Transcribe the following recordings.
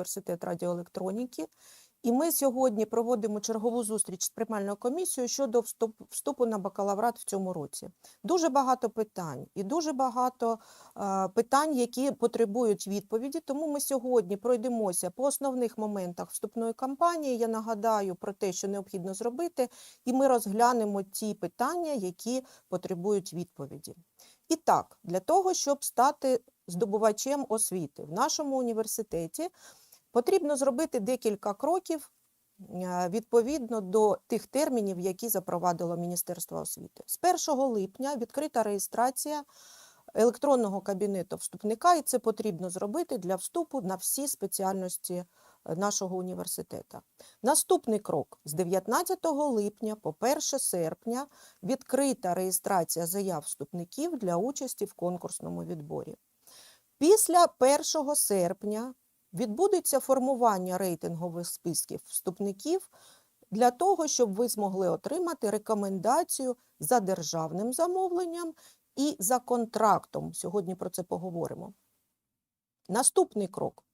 Університет радіоелектроніки. І ми сьогодні проводимо чергову зустріч з приймальною комісією щодо вступ- вступу на бакалаврат в цьому році. Дуже багато питань і дуже багато е, питань, які потребують відповіді. Тому ми сьогодні пройдемося по основних моментах вступної кампанії. Я нагадаю про те, що необхідно зробити, і ми розглянемо ті питання, які потребують відповіді. І так, для того, щоб стати здобувачем освіти в нашому університеті, потрібно зробити декілька кроків е, відповідно до тих термінів, які запровадило Міністерство освіти. З 1 липня відкрита реєстрація електронного кабінету вступника, і це потрібно зробити для вступу на всі спеціальності е, нашого університету. Наступний крок з 19 липня по 1 серпня відкрита реєстрація заяв вступників для участі в конкурсному відборі. Після 1 серпня відбудеться формування рейтингових списків вступників для того, щоб ви змогли отримати рекомендацію за державним замовленням і за контрактом. Сьогодні про це поговоримо. Наступний крок.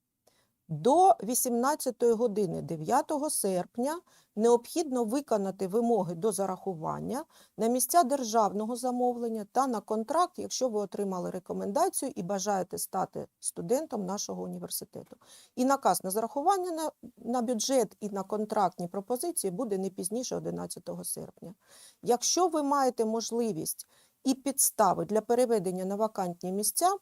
До 18 години 9 серпня необхідно виконати вимоги до зарахування на місця державного замовлення та на контракт, якщо ви отримали рекомендацію і бажаєте стати студентом нашого університету. І наказ на зарахування на, на бюджет і на контрактні пропозиції буде не пізніше 11 серпня. Якщо ви маєте можливість і підстави для переведення на вакантні місця,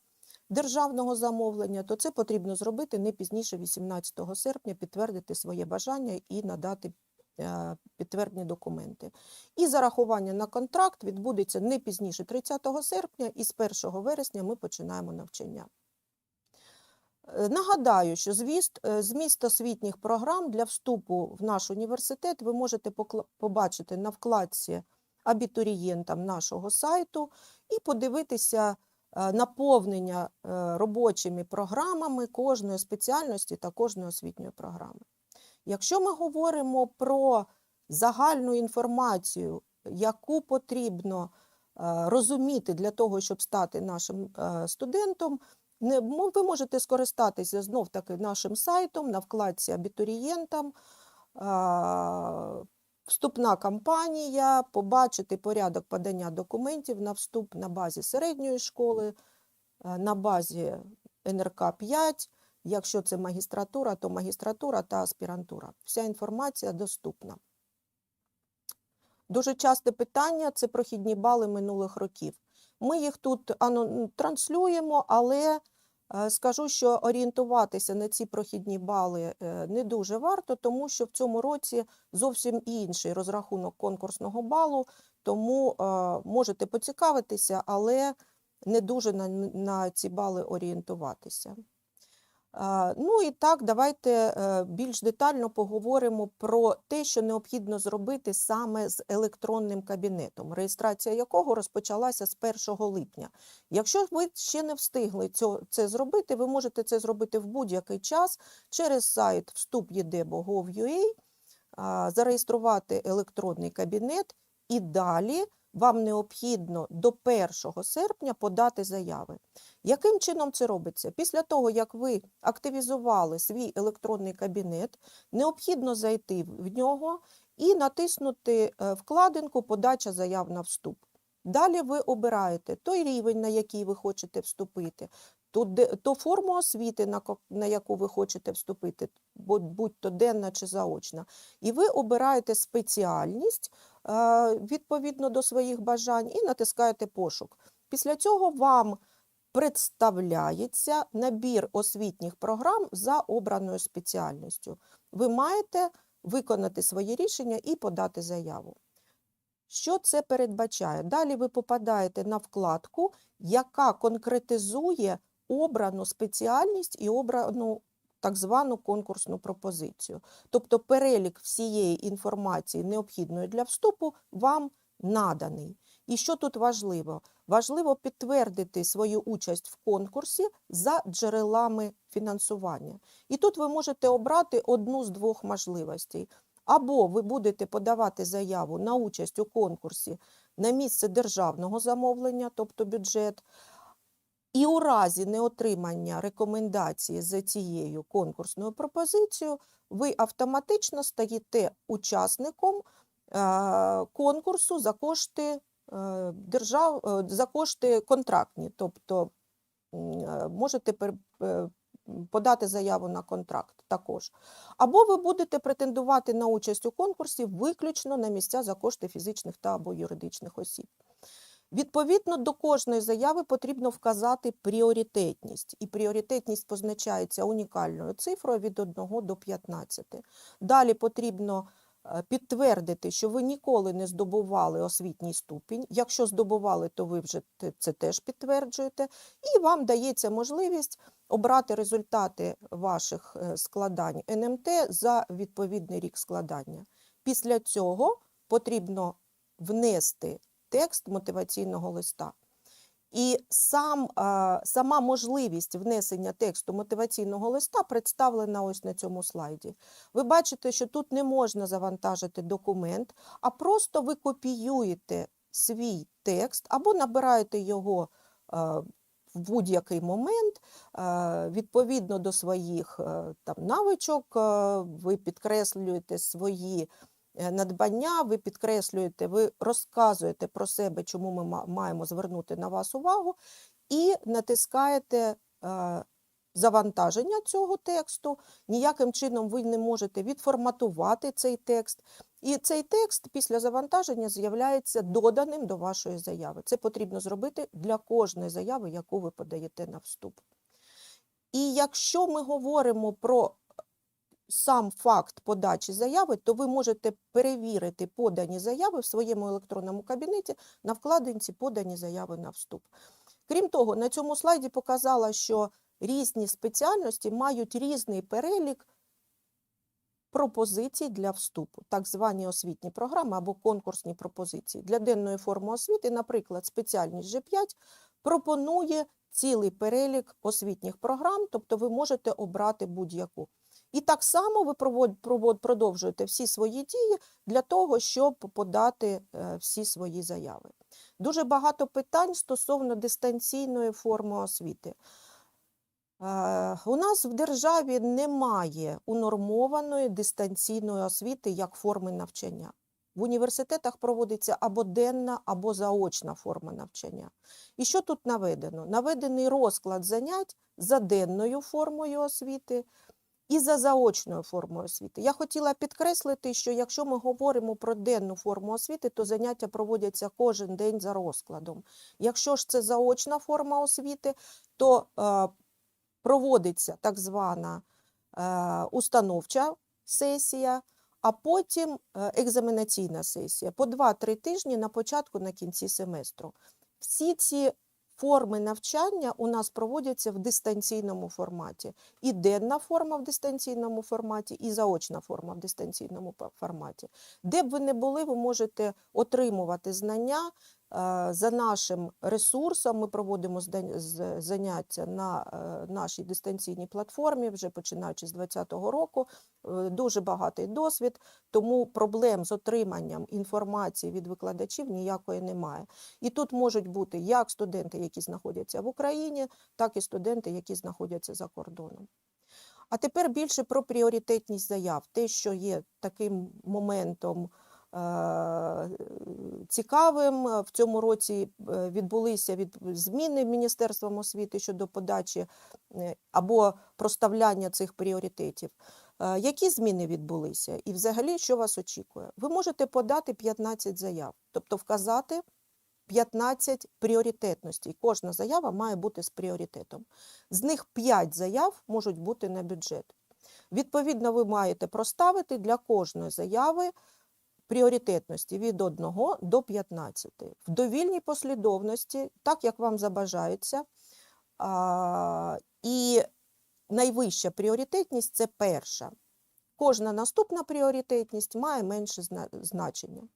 державного замовлення, то це потрібно зробити не пізніше 18 серпня, підтвердити своє бажання і надати е, підтвердні документи. І зарахування на контракт відбудеться не пізніше 30 серпня, і з 1 вересня ми починаємо навчання. Е, Нагадаю, що зміст, е, зміст освітніх програм для вступу в наш університет ви можете побачити на вкладці абітурієнтам нашого сайту і подивитися наповнення е, робочими програмами кожної спеціальності та кожної освітньої програми. Якщо ми говоримо про загальну інформацію, яку потрібно е, розуміти для того, щоб стати нашим е, студентом, ви можете скористатися знов таки нашим сайтом на вкладці абітурієнтам. Вступна кампанія, побачити порядок подання документів на вступ на базі середньої школи, е, на базі НРК 5. Якщо це магістратура, то магістратура та аспірантура. Вся інформація доступна. Дуже часте питання це прохідні бали минулих років. Ми їх тут транслюємо, але скажу, що орієнтуватися на ці прохідні бали е, не дуже варто, тому що в цьому році зовсім інший розрахунок конкурсного балу, тому е, можете поцікавитися, але не дуже на ці бали орієнтуватися. Ну і так, давайте е, більш детально поговоримо про те, що необхідно зробити саме з електронним кабінетом, реєстрація якого розпочалася з 1 липня. Якщо ви ще не встигли це зробити, ви можете це зробити в будь-який час через сайт вступ.єдебо.gov.ua, зареєструвати електронний кабінет і далі вам необхідно до 1 серпня подати заяви. Яким чином це робиться? Після того, як ви активізували свій електронний кабінет, необхідно зайти в нього і натиснути е, вкладинку Подача заяв на вступ. Далі ви обираєте той рівень, на який ви хочете вступити, ту, ту форму освіти, на, яку ви хочете вступити, будь- будь-то денна чи заочна. І ви обираєте спеціальність відповідно до своїх бажань і натискаєте пошук. Після цього вам представляється набір освітніх програм за обраною спеціальністю. Ви маєте виконати своє рішення і подати заяву. Що це передбачає? Далі ви попадаєте на вкладку, яка конкретизує обрану спеціальність і обрану так звану конкурсну пропозицію. Тобто перелік всієї інформації, необхідної для вступу, вам наданий. І що тут важливо? Важливо підтвердити свою участь в конкурсі за джерелами фінансування. І тут ви можете обрати одну з двох можливостей. Або ви будете подавати заяву на участь у конкурсі на місце державного замовлення, тобто бюджет, І у разі неотримання рекомендації за цією конкурсною пропозицією, ви автоматично стаєте учасником е, конкурсу за кошти е, держав, е, за кошти контрактні, тобто можете подати заяву на контракт також. Або ви будете претендувати на участь у конкурсі виключно на місця за кошти фізичних та або юридичних осіб. Відповідно до кожної заяви потрібно вказати пріоритетність, і пріоритетність позначається унікальною цифрою від 1 до 15. Далі потрібно е, підтвердити, що ви ніколи не здобували освітній ступінь. Якщо здобували, то ви вже це теж підтверджуєте, і вам дається можливість обрати результати ваших е, складань НМТ за відповідний рік складання. Після цього потрібно внести текст мотиваційного листа. І сам, сама можливість внесення тексту мотиваційного листа представлена ось на цьому слайді. Ви бачите, що тут не можна завантажити документ, а просто ви копіюєте свій текст або набираєте його в будь-який момент відповідно до своїх е, там, навичок, е, ви підкреслюєте свої надбання, ви підкреслюєте, ви розказуєте про себе, чому ми маємо звернути на вас увагу, і натискаєте е, завантаження цього тексту. Ніяким чином ви не можете відформатувати цей текст. І цей текст після завантаження з'являється доданим до вашої заяви. Це потрібно зробити для кожної заяви, яку ви подаєте на вступ. І якщо ми говоримо про сам факт подачі заяви, то ви можете перевірити подані заяви в своєму електронному кабінеті на вкладинці подані заяви на вступ. Крім того, на цьому слайді показала, що різні спеціальності мають різний перелік пропозицій для вступу, так звані освітні програми або конкурсні пропозиції. Для денної форми освіти, наприклад, спеціальність G5 пропонує цілий перелік освітніх програм, тобто ви можете обрати будь-яку. І так само ви продовжуєте всі свої дії для того, щоб подати е, всі свої заяви. Дуже багато питань стосовно дистанційної форми освіти. Е, У нас в державі немає унормованої дистанційної освіти як форми навчання. В університетах проводиться або денна, або заочна форма навчання. І що тут наведено? Наведений розклад занять за денною формою освіти і за заочною формою освіти. Я хотіла підкреслити, що якщо ми говоримо про денну форму освіти, то заняття проводяться кожен день за розкладом. Якщо ж це заочна форма освіти, то е, проводиться так звана е, установча сесія, а потім е, екзаменаційна сесія по 2-3 тижні на початку на кінці семестру. Всі ці форми навчання у нас проводяться в дистанційному форматі. І денна форма в дистанційному форматі, і заочна форма в дистанційному форматі. Де б ви не були, ви можете отримувати знання за нашим ресурсом. Ми проводимо заняття на е, нашій дистанційній платформі, вже починаючи з 2020 року. Е, Дуже багатий досвід, тому проблем з отриманням інформації від викладачів ніякої немає. І тут можуть бути як студенти, які знаходяться в Україні, так і студенти, які знаходяться за кордоном. А тепер більше про пріоритетність заяв, те, що є таким моментом цікавим. Е, В цьому році е, відбулися від зміни Міністерством освіти щодо подачі е, або проставляння цих пріоритетів. Які зміни відбулися? І взагалі, що вас очікує? Ви можете подати 15 заяв, тобто вказати 15 пріоритетностей. Кожна заява має бути з пріоритетом. З них 5 заяв можуть бути на бюджет. Відповідно, ви маєте проставити для кожної заяви пріоритетності від 1 до 15. В довільній послідовності, так як вам забажається. А, І найвища пріоритетність це перша. Кожна наступна пріоритетність має менше значення.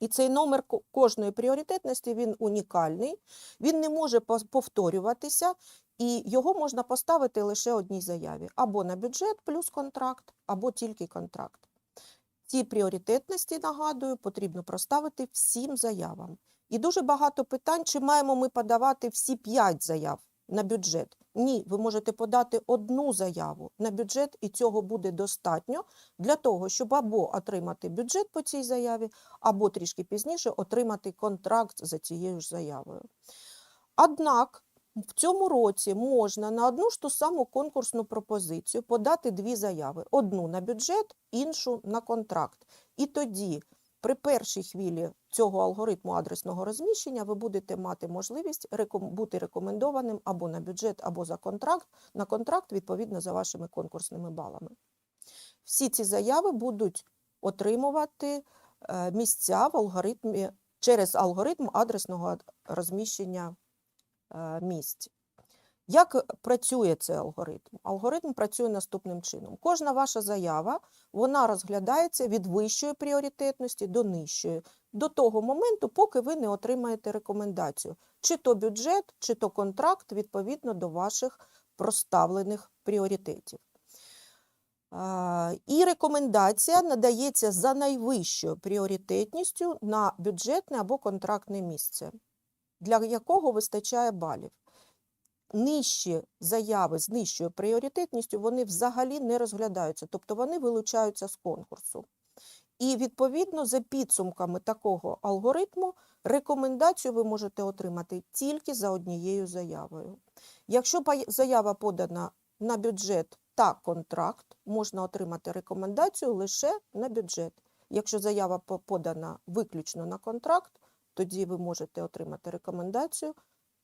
І цей номер кожної пріоритетності він унікальний, він не може повторюватися, і його можна поставити лише одній заяві: або на бюджет плюс контракт, або тільки контракт. Ці пріоритетності, нагадую, потрібно проставити всім заявам. І дуже багато питань, чи маємо ми подавати всі 5 заяв на бюджет. Ні, ви можете подати одну заяву на бюджет, і цього буде достатньо для того, щоб або отримати бюджет по цій заяві, або трішки пізніше отримати контракт за цією ж заявою. Однак в цьому році можна на одну ж ту саму конкурсну пропозицію подати дві заяви: одну на бюджет, іншу на контракт. І тоді, при першій хвилі цього алгоритму адресного розміщення, ви будете мати можливість бути рекомендованим або на бюджет, або за контракт, на контракт відповідно за вашими конкурсними балами. Всі ці заяви будуть отримувати е, місця в алгоритмі через алгоритм адресного розміщення місць. Як працює цей алгоритм? Алгоритм працює наступним чином. Кожна ваша заява вона розглядається від вищої пріоритетності до нижчої, до того моменту, поки ви не отримаєте рекомендацію, чи то бюджет, чи то контракт відповідно до ваших проставлених пріоритетів. І рекомендація надається за найвищою пріоритетністю на бюджетне або контрактне місце, для якого вистачає балів. Нижчі заяви з нижчою пріоритетністю вони взагалі не розглядаються, тобто вони вилучаються з конкурсу. І відповідно за підсумками такого алгоритму рекомендацію ви можете отримати тільки за однією заявою. Якщо заява подана на бюджет та контракт, можна отримати рекомендацію лише на бюджет. Якщо заява подана виключно на контракт, тоді ви можете отримати рекомендацію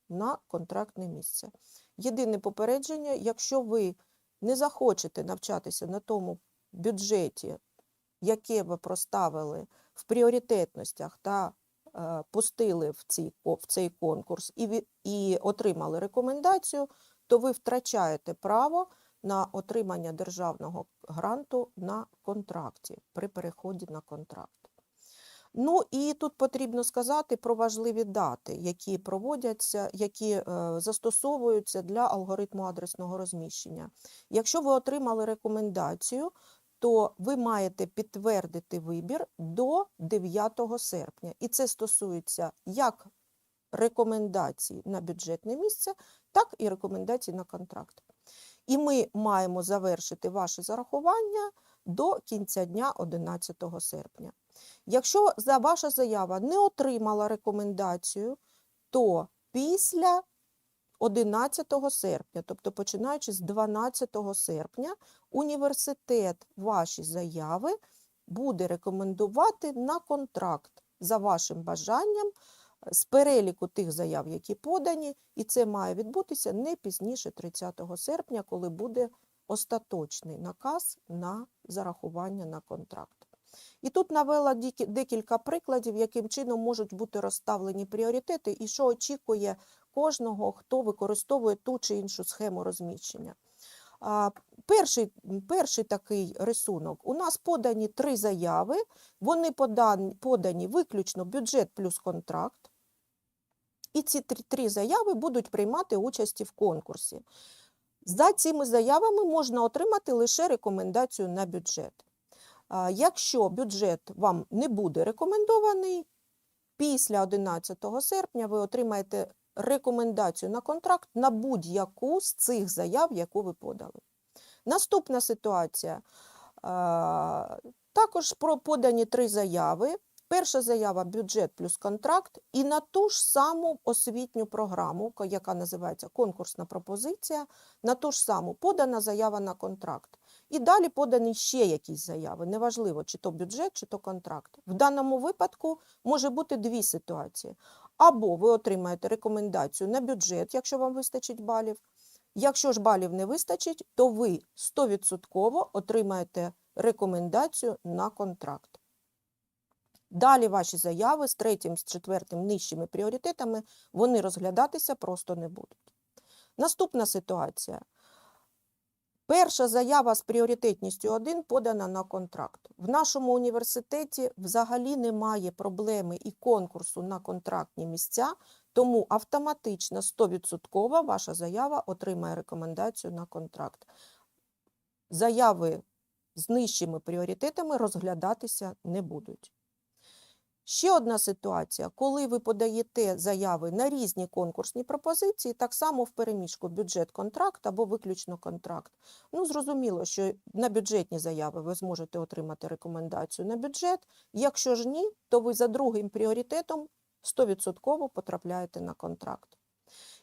на контрактне місце. Єдине попередження, якщо ви не захочете навчатися на тому бюджеті, яке ви проставили в пріоритетностях та е, пустили в, ці, в цей конкурс і, і отримали рекомендацію, то ви втрачаєте право на отримання державного гранту на контракті при переході на контракт. Ну і тут потрібно сказати про важливі дати, які проводяться, які е, застосовуються для алгоритму адресного розміщення. Якщо ви отримали рекомендацію, то ви маєте підтвердити вибір до 9 серпня. І це стосується як рекомендацій на бюджетне місце, так і рекомендацій на контракт. І ми маємо завершити ваше зарахування до кінця дня 11 серпня. Якщо ваша заява не отримала рекомендацію, то після 11 серпня, тобто починаючи з 12 серпня, університет ваші заяви буде рекомендувати на контракт за вашим бажанням е, з переліку тих заяв, які подані, і це має відбутися не пізніше 30 серпня, коли буде остаточний наказ на зарахування на контракт. І тут навела декілька прикладів, яким чином можуть бути розставлені пріоритети і що очікує кожного, хто використовує ту чи іншу схему розміщення. Перший, перший такий рисунок. У нас подані три заяви, вони подані, подані виключно бюджет плюс контракт. І ці три, заяви будуть приймати участі в конкурсі. За цими заявами можна отримати лише рекомендацію на бюджет. Якщо бюджет вам не буде рекомендований, після 11 серпня ви отримаєте рекомендацію на контракт на будь-яку з цих заяв, яку ви подали. Наступна ситуація. Також про подані три заяви. Перша заява бюджет плюс контракт, і на ту ж саму освітню програму, яка називається конкурсна пропозиція, на ту ж саму подана заява на контракт. І далі подані ще якісь заяви. Неважливо, чи то бюджет, чи то контракт. В даному випадку може бути дві ситуації. Або ви отримаєте рекомендацію на бюджет, якщо вам вистачить балів. Якщо ж балів не вистачить, то ви 100% отримаєте рекомендацію на контракт. Далі ваші заяви з третім, з четвертим нижчими пріоритетами, вони розглядатися просто не будуть. Наступна ситуація. Перша заява з пріоритетністю 1 подана на контракт. В нашому університеті взагалі немає проблеми і конкурсу на контрактні місця, тому автоматично 100% ваша заява отримає рекомендацію на контракт. Заяви з нижчими пріоритетами розглядатися не будуть. Ще одна ситуація, коли ви подаєте заяви на різні конкурсні пропозиції, так само в переміжку бюджет-контракт або виключно контракт. Ну, зрозуміло, що на бюджетні заяви ви зможете отримати рекомендацію на бюджет. Якщо ж ні, то ви за другим пріоритетом 100% потрапляєте на контракт.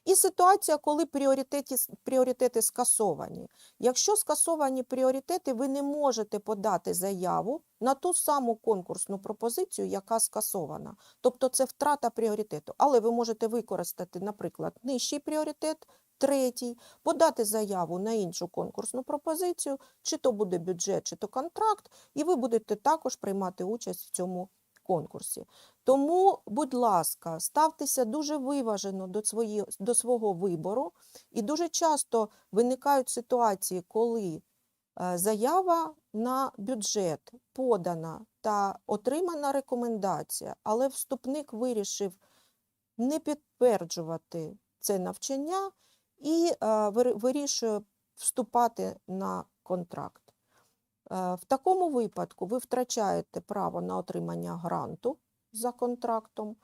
І ситуація, коли пріоритети, пріоритети скасовані. Якщо скасовані пріоритети, ви не можете подати заяву на ту саму конкурсну пропозицію, яка скасована. Тобто це втрата пріоритету. Але ви можете використати, наприклад, нижчий пріоритет, третій, подати заяву на іншу конкурсну пропозицію, чи то буде бюджет, чи то контракт, і ви будете також приймати участь в цьому конкурсі. Тому, будь ласка, ставтеся дуже виважено до, свої, до свого вибору. І дуже часто виникають ситуації, коли е, заява на бюджет подана та отримана рекомендація, але вступник вирішив не підтверджувати це навчання і е, вирішує вступати на контракт. Е, В такому випадку ви втрачаєте право на отримання гранту за контрактом,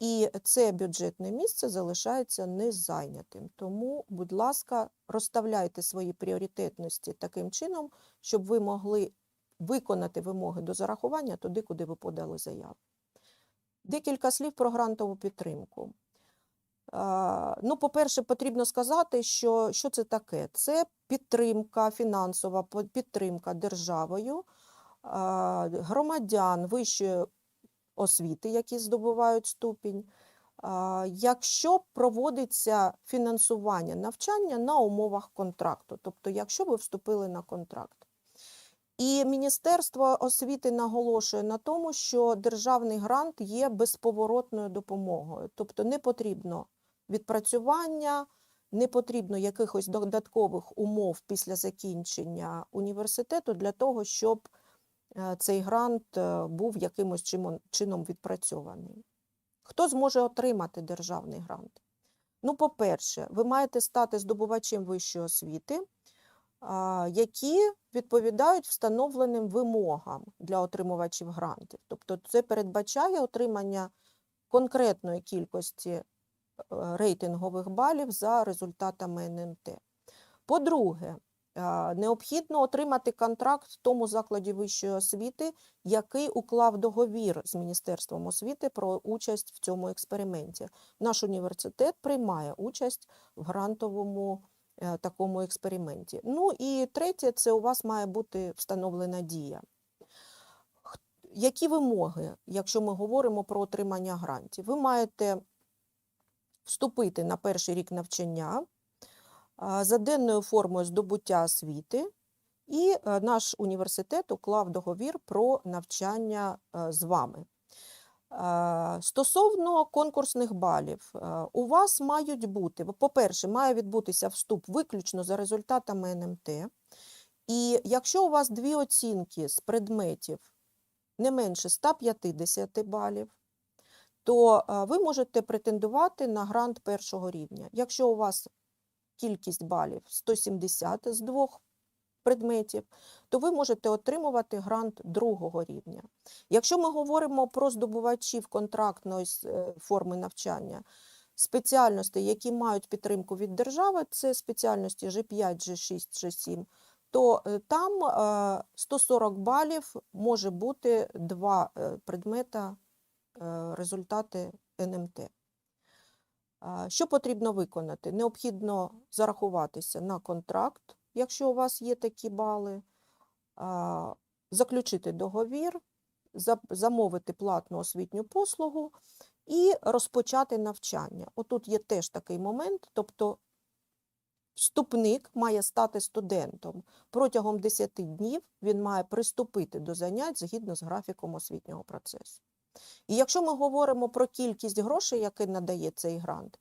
і це бюджетне місце залишається незайнятим. Тому, будь ласка, розставляйте свої пріоритетності таким чином, щоб ви могли виконати вимоги до зарахування туди, куди ви подали заяву. Декілька слів про грантову підтримку. Ну, по-перше, потрібно сказати, що, що це таке. Це підтримка, фінансова підтримка державою громадян вищої освіти, які здобувають ступінь, якщо проводиться фінансування навчання на умовах контракту, тобто якщо ви вступили на контракт. І Міністерство освіти наголошує на тому, що державний грант є безповоротною допомогою, тобто не потрібно відпрацювання, не потрібно якихось додаткових умов після закінчення університету для того, щоб е, цей грант е, був якимось чином відпрацьований. Хто зможе отримати державний грант? Ну, по-перше, ви маєте стати здобувачем вищої освіти, які відповідають встановленим вимогам для отримувачів грантів. Тобто це передбачає отримання конкретної кількості рейтингових балів за результатами НМТ. По-друге, необхідно отримати контракт в тому закладі вищої освіти, який уклав договір з Міністерством освіти про участь в цьому експерименті. Наш університет приймає участь в грантовому е, такому експерименті. Ну і третє, це у вас має бути встановлена дія. Які вимоги, якщо ми говоримо про отримання грантів? Ви маєте вступити на перший рік навчання за денною формою здобуття освіти, і е, наш університет уклав договір про навчання е, з вами. Стосовно конкурсних балів, е, у вас мають бути, по-перше, має відбутися вступ виключно за результатами НМТ. І якщо у вас дві оцінки з предметів не менше 150 балів, то е, ви можете претендувати на грант першого рівня. Якщо у вас кількість балів 170 з двох предметів, то ви можете отримувати грант другого рівня. Якщо ми говоримо про здобувачів контрактної е, форми навчання, спеціальностей, які мають підтримку від держави, це спеціальності G5, G6, G7, то е, там е, 140 балів може бути два предмета, результати НМТ. Що потрібно виконати? Необхідно зарахуватися на контракт, якщо у вас є такі бали, заключити договір, замовити платну освітню послугу і розпочати навчання. Отут є теж такий момент, тобто вступник має стати студентом. Протягом 10 днів він має приступити до занять згідно з графіком освітнього процесу. І якщо ми говоримо про кількість грошей, які надає цей грант,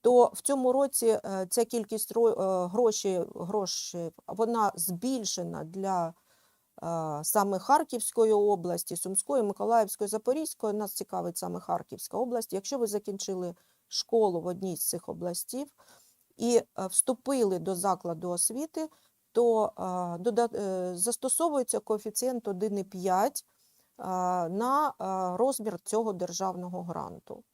то в цьому році е, ця кількість грошей, грошей вона збільшена для е, саме Харківської області, Сумської, Миколаївської, Запорізької. Нас цікавить саме Харківська область. Якщо ви закінчили школу в одній з цих областів і е, вступили до закладу освіти, то застосовується коефіцієнт 1,5 а, на розмір цього державного гранту.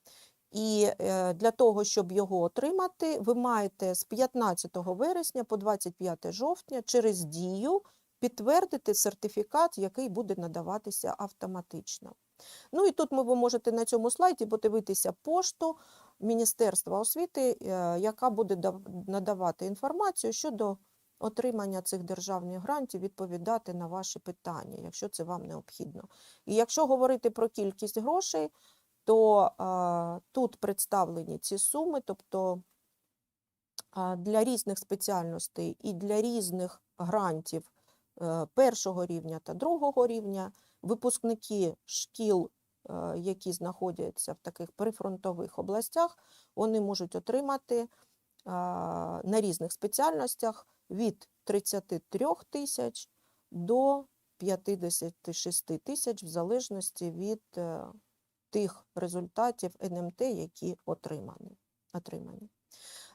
І е, для того, щоб його отримати, ви маєте з 15 вересня по 25 жовтня через дію підтвердити сертифікат, який буде надаватися автоматично. Ну і тут ви можете на цьому слайді подивитися пошту Міністерства освіти, е, яка буде надавати інформацію щодо отримання цих державних грантів, відповідати на ваші питання, якщо це вам необхідно. І якщо говорити про кількість грошей, то а, тут представлені ці суми, тобто а, для різних спеціальностей і для різних грантів е, першого рівня та другого рівня випускники шкіл, е, які знаходяться в таких прифронтових областях, вони можуть отримати а, на різних спеціальностях від 33 тисяч до 56 тисяч, в залежності від е, тих результатів НМТ, які отримані. отримані.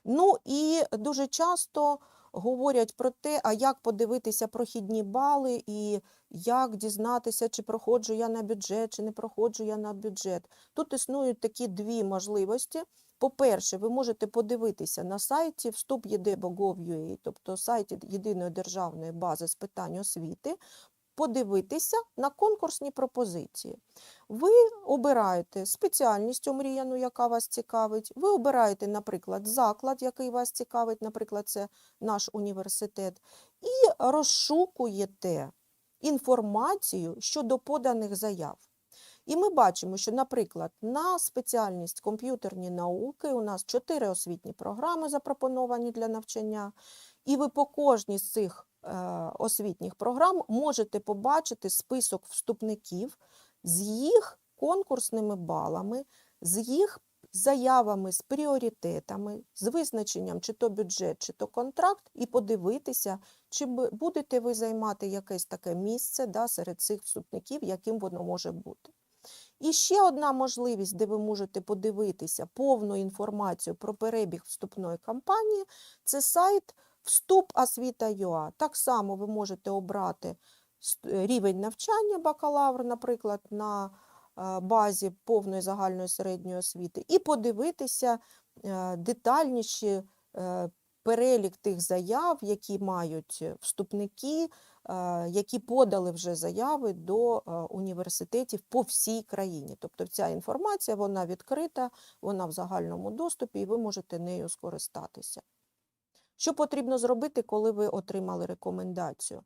Ну і дуже часто говорять про те, а як подивитися прохідні бали і як дізнатися, чи проходжу я на бюджет, чи не проходжу я на бюджет. Тут існують такі дві можливості. По-перше, ви можете подивитися на сайті вступ.єдебо.gov.ua, тобто сайті Єдиної державної бази з питань освіти, подивитися на конкурсні пропозиції. Ви обираєте спеціальність омріяну, яка вас цікавить. Ви обираєте, наприклад, заклад, який вас цікавить, наприклад, це наш університет, і розшукуєте інформацію щодо поданих заяв. І ми бачимо, що, наприклад, на спеціальність комп'ютерні науки у нас чотири освітні програми запропоновані для навчання, і ви по кожній з цих освітніх програм можете побачити список вступників з їх конкурсними балами, з їх заявами з пріоритетами, з визначенням, чи то бюджет, чи то контракт, і подивитися, чи будете ви займати якесь таке місце да, серед цих вступників, яким воно може бути. І ще одна можливість, де ви можете подивитися повну інформацію про перебіг вступної кампанії, це сайт вступ.освіта.ua. Так само ви можете обрати е, рівень навчання бакалавр, наприклад, на е, базі повної загальної середньої освіти, і подивитися е, детальніші перелік тих заяв, які мають вступники, які подали вже заяви до університетів по всій країні. Тобто ця інформація вона відкрита, вона в загальному доступі, і ви можете нею скористатися. Що потрібно зробити, коли ви отримали рекомендацію?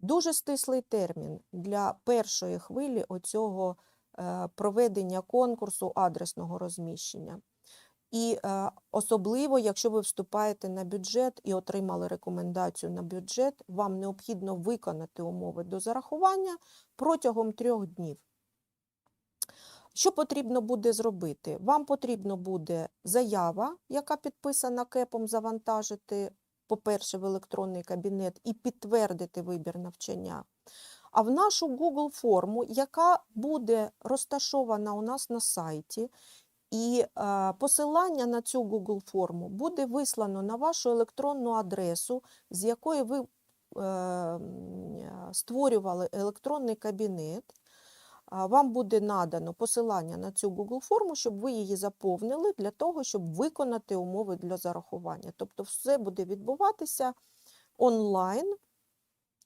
Дуже стислий термін для першої хвилі оцього е, проведення конкурсу адресного розміщення. І е, особливо, якщо ви вступаєте на бюджет і отримали рекомендацію на бюджет, вам необхідно виконати умови до зарахування протягом трьох днів. Що потрібно буде зробити? Вам потрібно буде заява, яка підписана КЕПом, завантажити, по-перше, в електронний кабінет і підтвердити вибір навчання. А в нашу Google форму, яка буде розташована у нас на сайті, і е, посилання на цю Google форму буде вислано на вашу електронну адресу, з якої ви е, створювали електронний кабінет. Вам буде надано посилання на цю Google форму, щоб ви її заповнили для того, щоб виконати умови для зарахування. Тобто все буде відбуватися онлайн.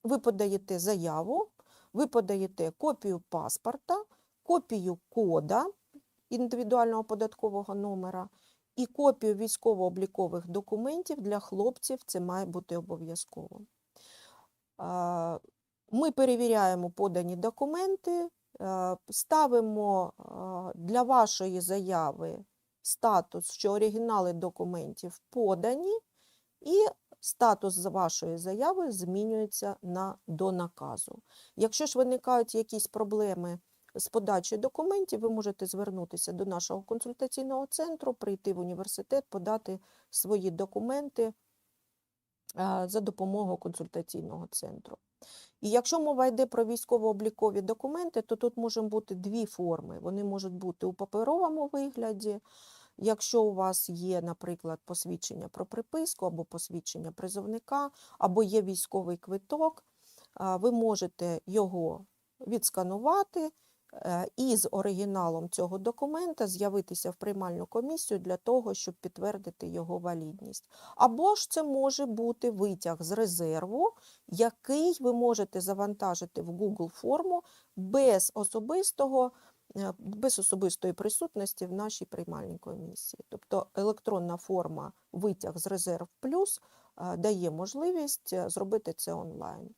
Ви подаєте заяву, ви подаєте копію паспорта, копію кода індивідуального податкового номера і копію військово-облікових документів для хлопців. Це має бути обов'язково. Ми перевіряємо подані документи, ставимо е, для вашої заяви статус, що оригінали документів подані, і статус вашої заяви змінюється на до наказу. Якщо ж виникають якісь проблеми з подачею документів, ви можете звернутися до нашого консультаційного центру, прийти в університет, подати свої документи за допомогою консультаційного центру. І якщо мова йде про військово-облікові документи, то тут можуть бути дві форми. Вони можуть бути у паперовому вигляді. Якщо у вас є, наприклад, посвідчення про приписку або посвідчення призовника, або є військовий квиток, ви можете його відсканувати із оригіналом цього документа з'явитися в приймальну комісію для того, щоб підтвердити його валідність. Або ж це може бути витяг з резерву, який ви можете завантажити в Google форму без особистого. е, Без особистої присутності в нашій приймальній комісії. Тобто електронна форма витяг з резерв плюс е, дає можливість е, зробити це онлайн.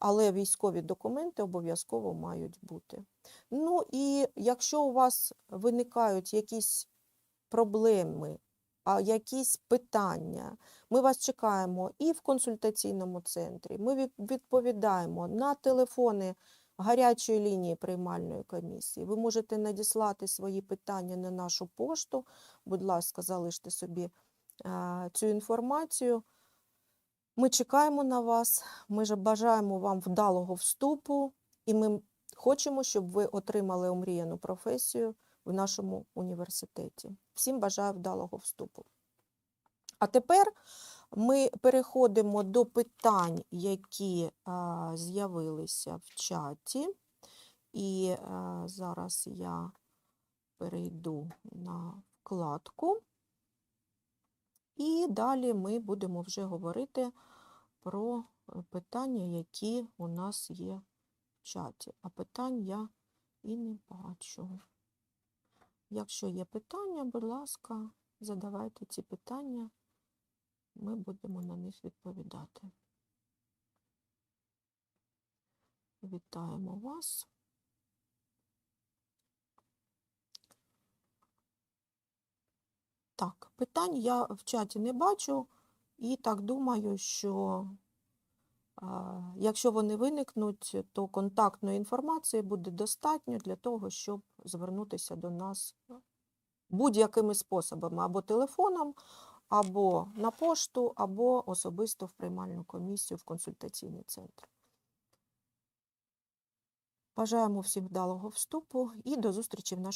Але військові документи обов'язково мають бути. Ну і якщо у вас виникають якісь проблеми, а якісь питання, ми вас чекаємо і в консультаційному центрі. Ми відповідаємо на телефони гарячої лінії приймальної комісії. Ви можете надіслати свої питання на нашу пошту. Будь ласка, залиште собі е, цю інформацію. Ми чекаємо на вас. Ми ж бажаємо вам вдалого вступу, і ми хочемо, щоб ви отримали омріяну професію в нашому університеті. Всім бажаю вдалого вступу. А тепер ми переходимо до питань, які з'явилися в чаті. І зараз я перейду на вкладку. І далі ми будемо вже говорити про е, питання, які у нас є в чаті. А питань я і не бачу. Якщо є питання, будь ласка, задавайте ці питання, ми будемо на них відповідати. Вітаємо вас. Так, питань я в чаті не бачу, і так думаю, що якщо вони виникнуть, то контактної інформації буде достатньо для того, щоб звернутися до нас будь-якими способами, або телефоном, або на пошту, або особисто в приймальну комісію в консультаційний центр. Бажаємо всім вдалого вступу і до зустрічі в нашому